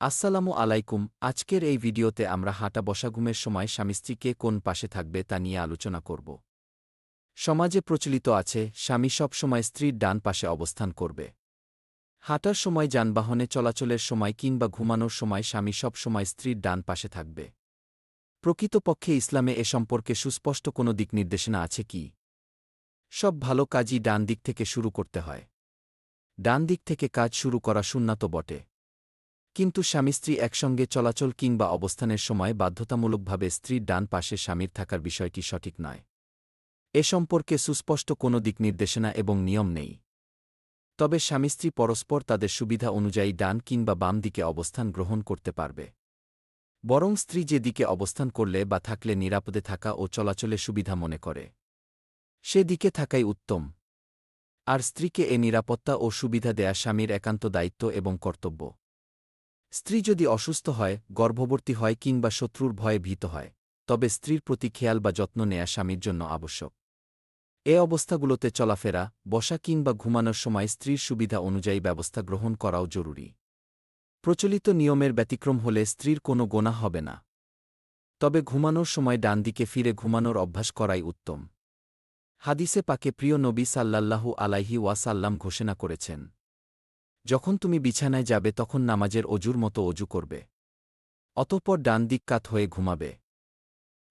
আসসালামু আলাইকুম, আজকের এই ভিডিওতে আমরা হাঁটা বসা ঘুমের সময় স্বামী স্ত্রীকে কোন পাশে থাকবে তা নিয়ে আলোচনা করব। সমাজে প্রচলিত আছে, স্বামী সব সময় স্ত্রীর ডান পাশে অবস্থান করবে। হাঁটার সময় যানবাহনে চলাচলের সময় কিংবা ঘুমানোর সময় স্বামী সব সময় স্ত্রীর ডান পাশে থাকবে। প্রকৃতপক্ষে ইসলামে এ সম্পর্কে সুস্পষ্ট কোনো দিক নির্দেশনা আছে কি? সব ভালো কাজই ডান দিক থেকে শুরু করতে হয়। ডান দিক থেকে কাজ শুরু করা সুন্নাত বটে। কিন্তু স্বামী স্ত্রী একসঙ্গে চলাচল কিংবা অবস্থানের সময় বাধ্যতামূলকভাবে স্ত্রীর ডান পাশে স্বামীর থাকার বিষয়টি সঠিক নয়। এ সম্পর্কে সুস্পষ্ট কোনো দিক নির্দেশনা এবং নিয়ম নেই। তবে স্বামী স্ত্রী পরস্পর তাদের সুবিধা অনুযায়ী ডান কিংবা বাম দিকে অবস্থান গ্রহণ করতে পারবে। বরং স্ত্রী যে দিকে অবস্থান করলে বা থাকলে নিরাপদে থাকা ও চলাচলে সুবিধা মনে করে। সে দিকে থাকাই উত্তম। আর স্ত্রীকে এ নিরাপত্তা ও সুবিধা দেয়া স্বামীর একান্ত দায়িত্ব এবং কর্তব্য। স্ত্রী যদি অসুস্থ হয় গর্ভবর্তী হয় কিংবা শত্রুর ভয়ে ভীত হয়, তবে স্ত্রীর প্রতি খেয়াল বা যত্ন নেয়া স্বামীর জন্য আবশ্যক। এ অবস্থাগুলোতে চলাফেরা, বসা কিংবা ঘুমানোর সময় স্ত্রীর সুবিধা অনুযায়ী ব্যবস্থা গ্রহণ করাও জরুরি। প্রচলিত নিয়মের ব্যতিক্রম হলে স্ত্রীর কোনো গোনা হবে না। তবে ঘুমানোর সময় ডান দিকে ফিরে ঘুমানোর অভ্যাস করাই উত্তম। হাদিসে পাকে প্রিয় নবী সাল্লাল্লাহু আলাইহি ওয়াসাল্লাম ঘোষণা করেছেন যখন তুমি বিছানায় যাবে তখন নামাজের অজুর মতো অজু করবে। অতঃপর ডান দিক কাত হয়ে ঘুমাবে।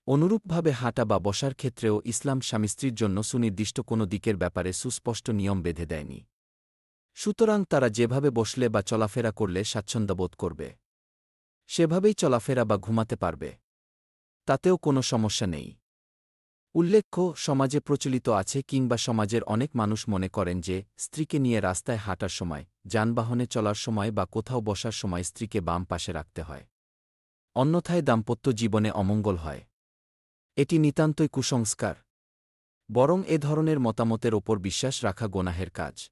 অনুরূপভাবে হাঁটা বা বসার ক্ষেত্রেও ইসলাম স্বামী স্ত্রীর জন্য সুনির্দিষ্ট কোনো দিকের ব্যাপারে সুস্পষ্ট নিয়ম বেঁধে দেয়নি। সুতরাং তারা যেভাবে বসলে বা চলাফেরা করলে স্বাচ্ছন্দ্যবোধ করবে। সেভাবেই চলাফেরা বা ঘুমাতে পারবে। তাতেও কোনো সমস্যা নেই। উল্লেখ্য, সমাজে প্রচলিত আছে কিংবা সমাজের অনেক মানুষ মনে করেন যে, স্ত্রীকে নিয়ে রাস্তায় হাঁটার সময়, যানবাহনে চলার সময় বা কোথাও বসার সময় স্ত্রীকে বাম পাশে রাখতে হয়। অন্যথায় দাম্পত্য জীবনে অমঙ্গল হয়। এটি নিতান্তই কুসংস্কার। বরং এ ধরনের মতামতের ওপর বিশ্বাস রাখা গোনাহের কাজ।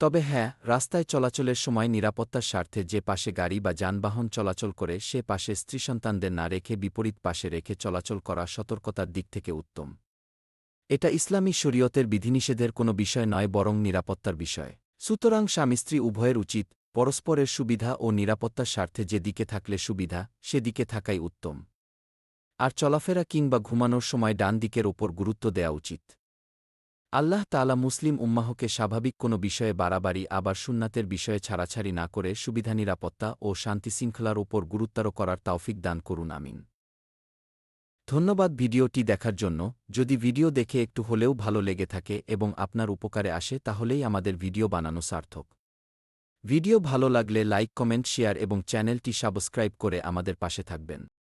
তবে হ্যাঁ রাস্তায় চলাচলের সময় নিরাপত্তার স্বার্থে যে পাশে গাড়ি বা যানবাহন চলাচল করে, সে পাশে স্ত্রী সন্তানদের না রেখে বিপরীত পাশে রেখে চলাচল করা সতর্কতার দিক থেকে উত্তম। এটা ইসলামী শরীয়তের বিধিনিষেধের কোনো বিষয় নয়, বরং নিরাপত্তার বিষয়। সুতরাং স্বামী স্ত্রী উভয়ের উচিত, পরস্পরের সুবিধা ও নিরাপত্তার স্বার্থে যে দিকে থাকলে সুবিধা সেদিকে থাকাই উত্তম। আর চলাফেরা কিংবা ঘুমানোর সময় ডান দিকের ওপর গুরুত্ব দেওয়া উচিত। আল্লাহ তালা মুসলিম উম্মাহকে স্বাভাবিক কোনো বিষয়ে বাড়াবাড়ি, আবার সুন্নাতের বিষয়ে ছাড়াছাড়ি না করে সুবিধা, নিরাপত্তা ও শান্তি শৃঙ্খলার ওপর গুরুত্বারো করার তাওফিক দান করুন, আমিন। ধন্যবাদ ভিডিওটি দেখার জন্য। যদি ভিডিও দেখে একটু হলেও ভালো লেগে থাকে এবং আপনার উপকারে আসে, তাহলেই আমাদের ভিডিও বানানো সার্থক। ভিডিও ভালো লাগলে লাইক, কমেন্ট, শেয়ার এবং চ্যানেলটি সাবস্ক্রাইব করে আমাদের পাশে থাকবেন।